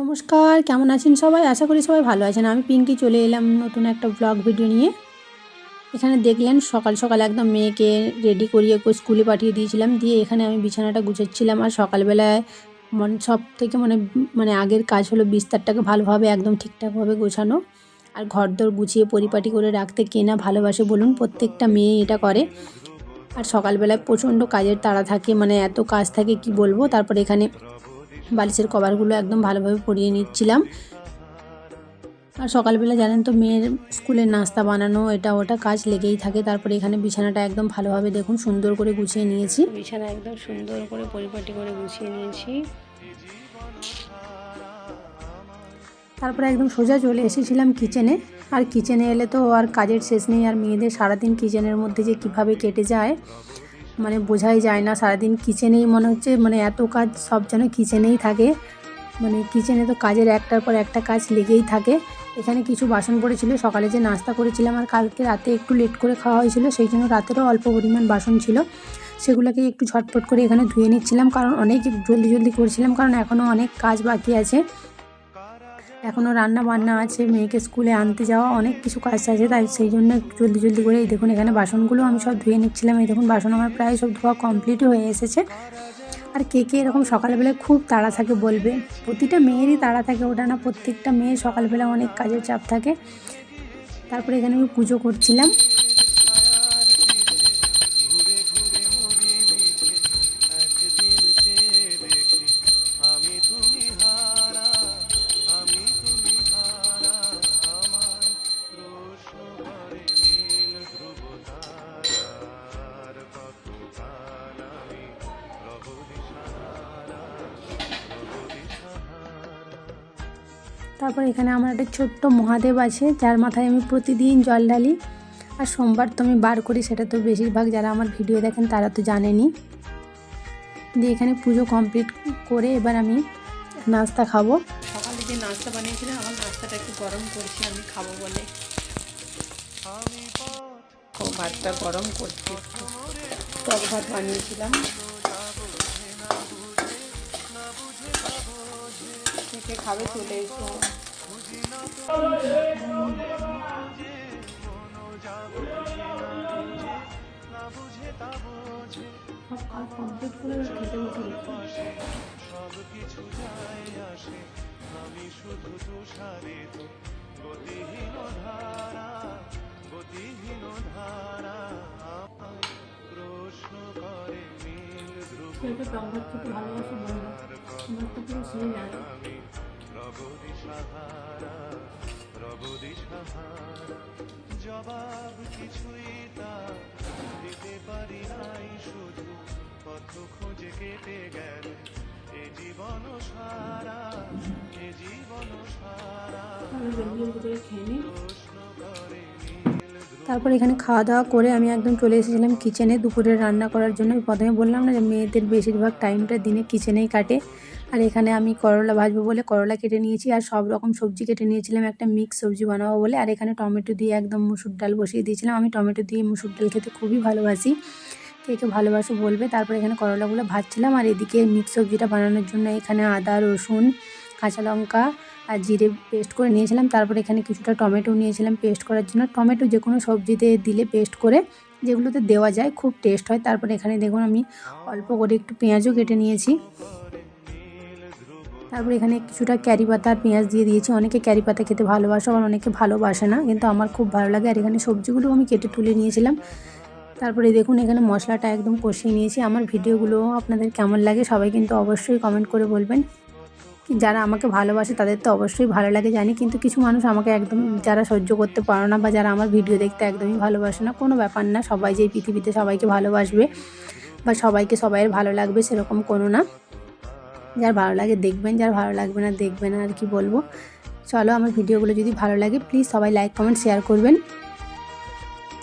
নমস্কার, কেমন আছেন সবাই? আশা করি সবাই ভালো আছেন। আমি পিঙ্কি চলে এলাম নতুন একটা ব্লগ ভিডিও নিয়ে। এখানে দেখলেন সকাল সকাল একদম মেয়েকে রেডি করিয়ে স্কুলে পাঠিয়ে দিয়েছিলাম। দিয়ে এখানে আমি বিছানাটা গুছাচ্ছিলাম আর সকালবেলায় মন সব থেকে মানে মানে আগের কাজ হলো বিস্তারটাকে ভালোভাবে একদম ঠিকঠাকভাবে গোছানো। আর ঘর ঘরদোর গুছিয়ে পরিপাটি করে রাখতে কে না ভালোবাসে বলুন, প্রত্যেকটা মেয়ে এটা করে। আর সকালবেলায় প্রচণ্ড কাজের তাড়া থাকে মানে এত কাজ থাকে কি বলব? তারপর এখানে বালিশের কভারগুলো একদম ভালোভাবে পরিয়ে নিচ্ছিলাম। আর সকালবেলা জানেন তো মেয়ের স্কুলের নাস্তা বানানো এটা ওটা কাজ লেগেই থাকে। তারপরে এখানে বিছানাটা একদম ভালোভাবে দেখুন সুন্দর করে গুছিয়ে নিয়েছি। বিছানা একদম সুন্দর করে পরিপাটি করে গুছিয়ে নিয়েছি। তারপরে একদম সোজা চলে এসেছিলাম কিচেনে। আর কিচেনে এলে তো আর কাজের শেষ নেই আর মেয়েদের সারাদিন কিচেনের মধ্যে যে কীভাবে কেটে যায় মানে বোঝাই যায় না, সারাদিন কিচেনেই মনে হচ্ছে মানে এত কাজ সব যেন কিচেনেই থাকে। মানে কিচেনে তো কাজের একটার পর একটা কাজ লেগেই থাকে। এখানে কিছু বাসন পড়েছিল, সকালে যে নাস্তা করেছিলাম আর কালকে রাতে একটু লেট করে খাওয়া হয়েছিল, সেই জন্য রাতেরও অল্প পরিমাণ বাসন ছিল। সেগুলোকে একটু ঝটপট করে এখানে ধুয়ে নিচ্ছিলাম, কারণ অনেক জলদি জলদি করছিলাম, কারণ এখনও অনেক কাজ বাকি আছে। এখনও রান্না বান্না আছে, মেয়েকে স্কুলে আনতে যাওয়া, অনেক কিছু কাজ আছে, তাই সেই জন্য জলদি জলদি করে এই দেখুন এখানে বাসনগুলো আমি সব ধুয়ে নিচ্ছিলাম। এই দেখুন বাসন আমার প্রায় সব ধোয়া কমপ্লিট হয়ে এসেছে। আর কে কে এরকম সকালবেলায় খুব তাড়া থাকে বলবে? প্রতিটা মেয়েরই তাড়া থাকে, ওটা না প্রত্যেকটা মেয়ে সকালবেলা অনেক কাজের চাপ থাকে। তারপরে এখানে আমি পুজো করছিলাম। তারপর এখানে আমার একটা ছোট্ট মহাদেব আছে যার মাথায় আমি প্রতিদিন জল ঢালি। আর সোমবার তো আমি বার করি সেটা তো বেশিরভাগ যারা আমার ভিডিও দেখেন তারা তো জানেনি দিয়ে এখানে পুজো কমপ্লিট করে এবার আমি নাস্তা খাব। সকালে যে নাস্তা বানিয়েছিলাম আমার নাস্তাটা একটু গরম করছি আমি খাব বলে। ভাতটা গরম করছি। টক ভাত বানিয়েছিলাম। থেকে খাবে চলে এসো। সব কাজ কমপ্লিট করে খেতে বসে গেছি ছেলেকে টক ভাত খেতে ভালোবাসি বললাম আমার তো পুরো লাগে জবাব কিছুই তা দিতে পারি নাই শুধু পথ খুঁজে কেটে গেল। এ জীবন সারা এ জীবন সারা। প্রশ্ন করে তারপর এখানে খাওয়া দাওয়া করে আমি একদম চলে এসেছিলাম কিচেনে দুপুরে রান্না করার জন্য আমি প্রথমে বললাম না যে মেয়েদের বেশিরভাগ টাইমটা দিনে কিচেনেই কাটে। আর এখানে আমি করলা ভাজবো বলে করলা কেটে নিয়েছি আর সব রকম সবজি কেটে নিয়েছিলাম, একটা মিক্স সবজি বানাবো বলে। আর এখানে টমেটো দিয়ে একদম মুসুর ডাল বসিয়ে দিয়েছিলাম। আমি টমেটো দিয়ে মুসুর ডাল খেতে খুবই ভালোবাসি। কে কে ভালোবাসো বলবে। তারপর এখানে করলাগুলো ভাজছিলাম আর এদিকে মিক্স সবজিটা বানানোর জন্য এখানে আদা, রসুন, কাঁচা লঙ্কা আর জিরে পেস্ট করে নিয়েছিলাম। তারপর এখানে কিছুটা টমেটো নিয়েছিলাম পেস্ট করার জন্য। টমেটো যে কোনো সবজিতে দিলে পেস্ট করে যেগুলোতে দেওয়া যায় খুব টেস্ট হয়। তারপর এখানে দেখুন আমি অল্প করে একটু পেঁয়াজও কেটে নিয়েছি। তারপর এখানে কিছুটা ক্যারি পাতা আর পেঁয়াজ দিয়ে দিয়েছি। অনেকে ক্যারি পাতা খেতে ভালোবাসে, আবার অনেকে ভালোবাসে না, কিন্তু আমার খুব ভালো লাগে। আর এখানে সবজিগুলো আমি কেটে তুলে নিয়েছিলাম। তারপরে দেখুন, এখানে মশলাটা একদম কষিয়ে নিয়েছি। আমার ভিডিওগুলো আপনাদের কেমন লাগে সবাই কিন্তু অবশ্যই কমেন্ট করে বলবেন। যারা আমাকে ভালোবাসে তাদের তো অবশ্যই ভালো লাগে, জানি। কিন্তু কিছু মানুষ আমাকে একদম, যারা সহ্য করতে পারো না বা যারা আমার ভিডিও দেখতে একদমই ভালোবাসে না, কোনো ব্যাপার না। সবাই যে পৃথিবীতে সবাইকে ভালোবাসবে বা সবাইকে সবাইয়ের ভালো লাগবে সেরকম কোনো না। যার ভালো লাগে দেখবেন, যার ভালো লাগবে না দেখবে না আর কি বলব। চলো আমার ভিডিওগুলো যদি ভালো লাগে প্লিজ সবাই লাইক কমেন্ট শেয়ার করবেন।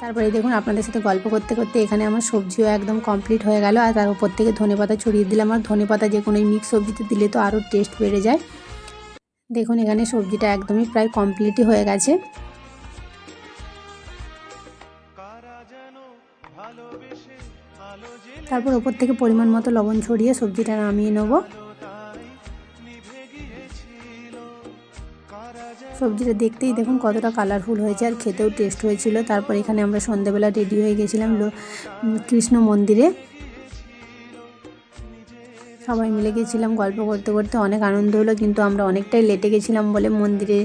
তারপরে দেখুন আপনাদের সাথে গল্প করতে করতে এখানে আমার সবজিও একদম কমপ্লিট হয়ে গেল। আর তার উপর থেকে ধনে পাতা ছড়িয়ে দিলাম। আর ধনে পাতা যে কোনো মিক্স সবজিতে দিলে তো আরও টেস্ট বেড়ে যায়। দেখুন এখানে সবজিটা একদমই প্রায় কমপ্লিটই হয়ে গেছে। তারপর ওপর থেকে পরিমাণ মতো লবণ ছড়িয়ে সবজিটা নামিয়ে নেব। সবজিটা দেখতেই দেখুন কতটা কালারফুল হয়েছে আর খেতেও টেস্ট হয়েছিল। তারপর এখানে আমরা সন্ধ্যেবেলা রেডি হয়ে গেছিলাম কৃষ্ণ মন্দিরে। সবাই মিলে গেছিলাম, গল্প করতে করতে অনেক আনন্দ হলো, কিন্তু আমরা অনেকটাই লেটে গেছিলাম বলে মন্দিরে।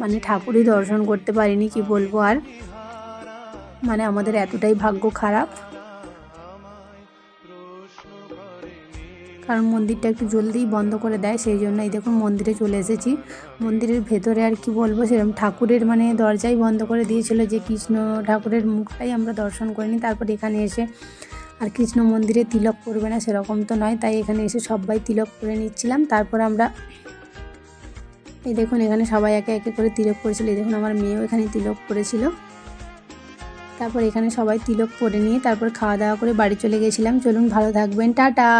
মানে ঠাকুরই দর্শন করতে পারিনি, কি বলব আর? মানে আমাদের এতটাই ভাগ্য খারাপ। কারণ মন্দিরটা একটু জলদিই বন্ধ করে দেয়, সেই জন্য এই দেখুন মন্দিরে চলে এসেছি। মন্দিরের ভেতরে আর কি বলব সেরকম ঠাকুরের মানে দরজাই বন্ধ করে দিয়েছিল যে কৃষ্ণ ঠাকুরের মুখটাই আমরা দর্শন করিনি, তারপর এখানে এসে আর কৃষ্ণ মন্দিরে তিলক করবে না সেরকম তো নয়, তাই এখানে এসে সবাই তিলক করে নিচ্ছিলাম। তারপর আমরা এই দেখুন এখানে সবাই একে একে করে তিলক করেছিল, এই দেখুন আমার মেয়েও এখানে তিলক করেছিল। তারপর এখানে সবাই তিলক পরে নিয়ে তারপর খাওয়া দাওয়া করে বাড়ি চলে গেছিলাম। চলুন ভালো থাকবেন, টাটা!